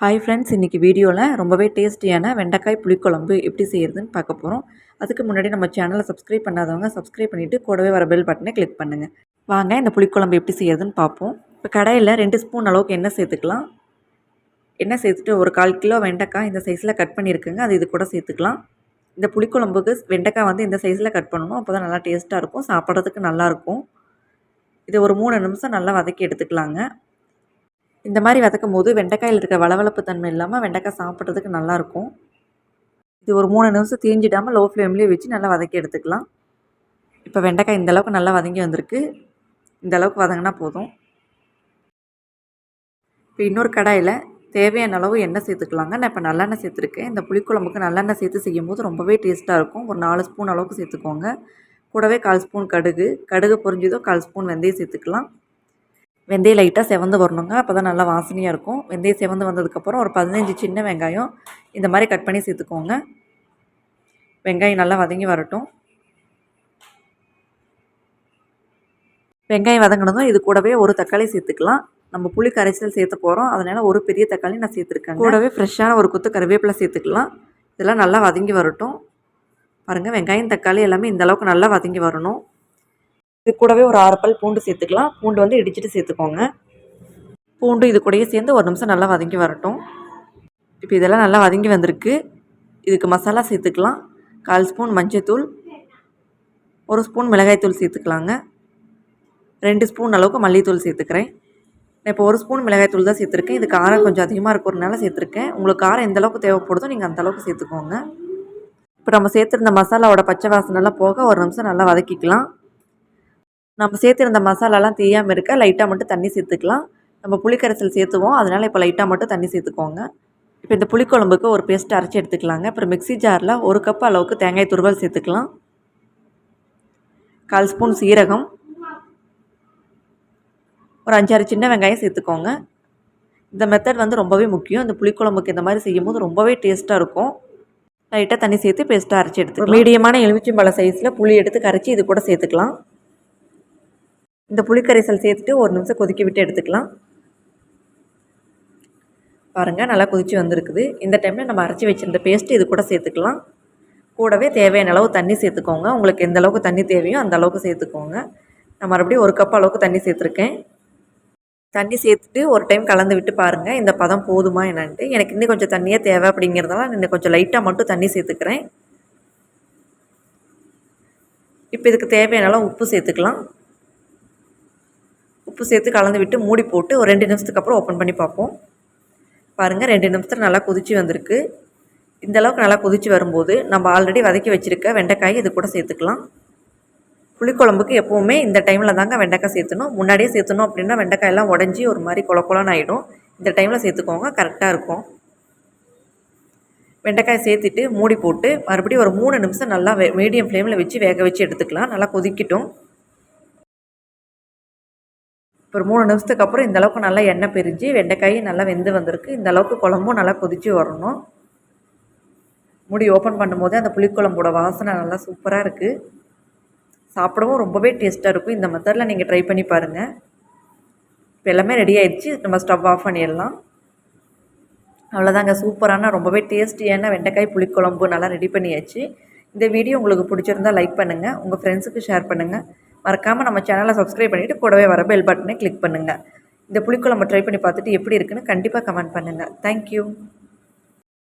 Hi friends இன்றைக்கி வீடியோவில் ரொம்பவே டேஸ்டியான வெண்டைக்காய் புளிக்குழம்பு எப்படி செய்கிறதுன்னு பார்க்க போகிறோம் அதுக்கு முன்னாடி நம்ம சேனலை சப்ஸ்கிரைப் பண்ணாதவங்க சப்ஸ்கிரைப் பண்ணிவிட்டு கூடவே வர பெல் பட்டனை கிளிக் பண்ணுங்கள் வாங்க இந்த புளிக்குழம்பு எப்படி செய்கிறதுன்னு பார்ப்போம். இப்போ கடையில் ரெண்டு ஸ்பூன் அளவுக்கு எண்ணெய் சேர்த்துக்கலாம். எண்ணெய் சேர்த்துட்டு ஒரு கால் கிலோ வெண்டைக்காய் இந்த சைஸில் கட் பண்ணியிருக்குங்க அது இது கூட சேர்த்துக்கலாம். இந்த புளிக்குழம்புக்கு வெண்டைக்காய் வந்து இந்த சைஸில் கட் பண்ணணும் அப்போ தான் நல்லா டேஸ்ட்டாக இருக்கும் சாப்பிட்றதுக்கு நல்லாயிருக்கும் இதை ஒரு மூணு நிமிஷம் நல்லா வதக்கி எடுத்துக்கலாங்க. இந்த மாதிரி வதக்கும் போது வெண்டைக்காயில் இருக்க வளவளப்பு தன்மை இல்லாமல் வெண்டைக்காய் சாப்பிட்றதுக்கு நல்லாயிருக்கும். இது ஒரு மூணு நிமிஷம் தீஞ்சிடாமல் லோ ஃப்ளேம்லேயே வச்சு நல்லா வதக்கி எடுத்துக்கலாம். இப்போ வெண்டைக்காய் இந்த அளவுக்கு நல்லா வதங்கி வந்திருக்கு. இந்த அளவுக்கு வதங்கினா போதும். இப்போ இன்னொரு கடாயில் தேவையான அளவு எண்ணெய் சேர்த்துக்கலாங்க. நான் இப்போ நல்லெண்ணெய் சேர்த்துருக்கேன். இந்த புளிக்குழம்புக்கு நல்லெண்ணெய் சேர்த்து செய்யும் போது ரொம்பவே டேஸ்ட்டாக இருக்கும். ஒரு நாலு ஸ்பூன் அளவுக்கு சேர்த்துக்கோங்க. கூடவே கால் ஸ்பூன் கடுகு. கடுகு பொரிஞ்சதோ கால் ஸ்பூன் வெந்தயம் சேர்த்துக்கலாம். வெந்தயம் லைட்டாக செவந்து வரணுங்க. அப்போ தான் நல்லா வாசனையாக இருக்கும். வெந்தயம் செவந்து வந்ததுக்கப்புறம் ஒரு பதினஞ்சு சின்ன வெங்காயம் இந்த மாதிரி கட் பண்ணி சேர்த்துக்கோங்க. வெங்காயம் நல்லா வதங்கி வரட்டும். வெங்காயம் வதங்கினதும் இது கூடவே ஒரு தக்காளி சேர்த்துக்கலாம். நம்ம புளி கரைசல் சேர்த்து போகிறோம் அதனால் ஒரு பெரிய தக்காளி நான் சேர்த்துருக்கேன் கூடவே ஃப்ரெஷ்ஷான ஒரு குத்து கருவேப்பிலை சேர்த்துக்கலாம். இதெல்லாம் நல்லா வதங்கி வரட்டும். பாருங்கள் வெங்காயம் தக்காளி எல்லாமே இந்த அளவுக்கு நல்லா வதங்கி வரணும். இது கூடவே ஒரு ஆறு பல் பூண்டு சேர்த்துக்கலாம். பூண்டு வந்து இடிச்சிட்டு சேர்த்துக்கோங்க. பூண்டு இது கூடயே சேர்ந்து ஒரு நிமிஷம் நல்லா வதங்கி வரட்டும். இப்போ இதெல்லாம் நல்லா வதங்கி வந்திருக்கு. இதுக்கு மசாலா சேர்த்துக்கலாம். கால் ஸ்பூன் மஞ்சள்தூள் ஒரு ஸ்பூன் மிளகாய்த்தூள் சேர்த்துக்கலாங்க. ரெண்டு ஸ்பூன் அளவுக்கு மல்லித்தூள் சேர்த்துக்கிறேன். நான் இப்போ ஒரு ஸ்பூன் மிளகாய்த்தூள் தான் சேர்த்துருக்கேன். இது காரம் கொஞ்சம் அதிகமாக இருக்கிறதுனால சேர்த்துருக்கேன். உங்களுக்கு காரம் எந்த அளவுக்கு தேவைப்படுதோ நீங்கள் அந்த அளவுக்கு சேர்த்துக்கோங்க. இப்போ நம்ம சேர்த்துருந்த மசாலாவோட பச்சை வாசனைலாம் போக ஒரு நிமிஷம் நல்லா வதக்கிக்கலாம். நம்ம சேர்த்துருந்த மசாலாலாம் தீயாமல் இருக்க லைட்டாக மட்டும் தண்ணி சேர்த்துக்கலாம். நம்ம புளிக்கரைசல் சேர்த்துவோம். அதனால் இப்போ லைட்டாக மட்டும் தண்ணி சேர்த்துக்கோங்க. இப்போ இந்த புளிக்குழம்புக்கு ஒரு பேஸ்ட் அரைச்சி எடுத்துக்கலாங்க. அப்புறம் மிக்சி ஜாரில் ஒரு கப் அளவுக்கு தேங்காய் துருவல் சேர்த்துக்கலாம். கால் ஸ்பூன் சீரகம். ஒரு அஞ்சாறு சின்ன வெங்காயம் சேர்த்துக்கோங்க. இந்த மெத்தட் வந்து ரொம்பவே முக்கியம். இந்த புளிக்குழம்புக்கு இந்த மாதிரி செய்யும்போது ரொம்பவே டேஸ்ட்டாக இருக்கும். லைட்டாக தண்ணி சேர்த்து பேஸ்ட்டாக அரைச்சி எடுத்து மீடியமான எலுமிச்சம்பழம் சைஸில் புளி எடுத்து கரைச்சி இது கூட சேர்த்துக்கலாம். இந்த புளிக்கரைசல் சேர்த்துட்டு ஒரு நிமிஷம் கொதிக்க விட்டு எடுத்துக்கலாம். பாருங்கள் நல்லா கொதித்து வந்திருக்குது. இந்த டைமில் நம்ம அரைச்சி வச்சுருந்த பேஸ்ட்டு இது கூட சேர்த்துக்கலாம். கூடவே தேவையான அளவு தண்ணி சேர்த்துக்கோங்க. உங்களுக்கு எந்த அளவுக்கு தண்ணி தேவையோ அந்த அளவுக்கு சேர்த்துக்கோங்க. நான் மறுபடியும் ஒரு கப் அளவுக்கு தண்ணி சேர்த்துருக்கேன். தண்ணி சேர்த்துட்டு ஒரு டைம் கலந்து விட்டு பாருங்கள் இந்த பதம் போதுமா என்னான்ட்டு. எனக்கு இன்னும் கொஞ்சம் தண்ணியே தேவை அப்படிங்கிறதால இன்னும் கொஞ்சம் லைட்டாக மட்டும் தண்ணி சேர்த்துக்கிறேன். இப்போ இதுக்கு தேவையான அளவு உப்பு சேர்த்துக்கலாம். உப்பு சேர்த்து கலந்து விட்டு மூடி போட்டு ஒரு ரெண்டு நிமிஷத்துக்கு அப்புறம் ஓப்பன் பண்ணி பார்ப்போம். பாருங்கள் ரெண்டு நிமிஷத்தில் நல்லா கொதிச்சு வந்திருக்கு. இந்த அளவுக்கு நல்லா கொதிச்சு வரும்போது நம்ம ஆல்ரெடி வதக்கி வச்சுருக்க வெண்டைக்காய் இது கூட சேர்த்துக்கலாம். புளிக்குழம்புக்கு எப்போவுமே இந்த டைமில் தாங்க வெண்டைக்காய் சேர்த்துணும். முன்னாடியே சேர்த்துணும் அப்படின்னா வெண்டைக்காயெல்லாம் உடஞ்சி ஒரு மாதிரி குல ஆகிடும் இந்த டைமில் சேர்த்துக்கோங்க கரெக்டாக இருக்கும். வெண்டைக்காய் சேர்த்துட்டு மூடி போட்டு மறுபடியும் ஒரு மூணு நிமிஷம் நல்லா மீடியம் ஃப்ளேமில் வச்சு வேக வச்சு எடுத்துக்கலாம். நல்லா கொதிக்கட்டும். ஒரு மூணு நிமிஷத்துக்கு அப்புறம் இந்தளவுக்கு நல்லா எண்ணெய் பிரிஞ்சு வெண்டைக்காயும் நல்லா வெந்து வந்திருக்கு. இந்தளவுக்கு குழம்பும் நல்லா கொதித்து வரணும். முடி ஓப்பன் பண்ணும்போதே அந்த புளிக்குழம்போட வாசனை நல்லா சூப்பராக இருக்குது சாப்பிடவும் ரொம்பவே டேஸ்ட்டாக இருக்கும். இந்த மெத்தடில் நீங்கள் ட்ரை பண்ணி பாருங்கள் இப்போ எல்லாமே ரெடி ஆகிடுச்சு நம்ம ஸ்டவ் ஆஃப் பண்ணிடலாம். அவ்வளோதாங்க சூப்பரான ரொம்பவே டேஸ்டியான வெண்டைக்காய் புளிக்குழம்பு நல்லா ரெடி பண்ணியாச்சு. இந்த வீடியோ உங்களுக்கு பிடிச்சிருந்தால் லைக் பண்ணுங்கள் உங்கள் ஃப்ரெண்ட்ஸுக்கு ஷேர் பண்ணுங்கள் மறக்காமல் நம்ம சேனலை சப்ஸ்கிரைப் பண்ணிவிட்டு கூடவே வர பெல் பட்டனை கிளிக் பண்ணுங்கள் இந்த புளிக்குழம்பு ட்ரை பண்ணி பார்த்துட்டு எப்படி இருக்குன்னு கண்டிப்பாக கமெண்ட் பண்ணுங்கள் தேங்க்யூ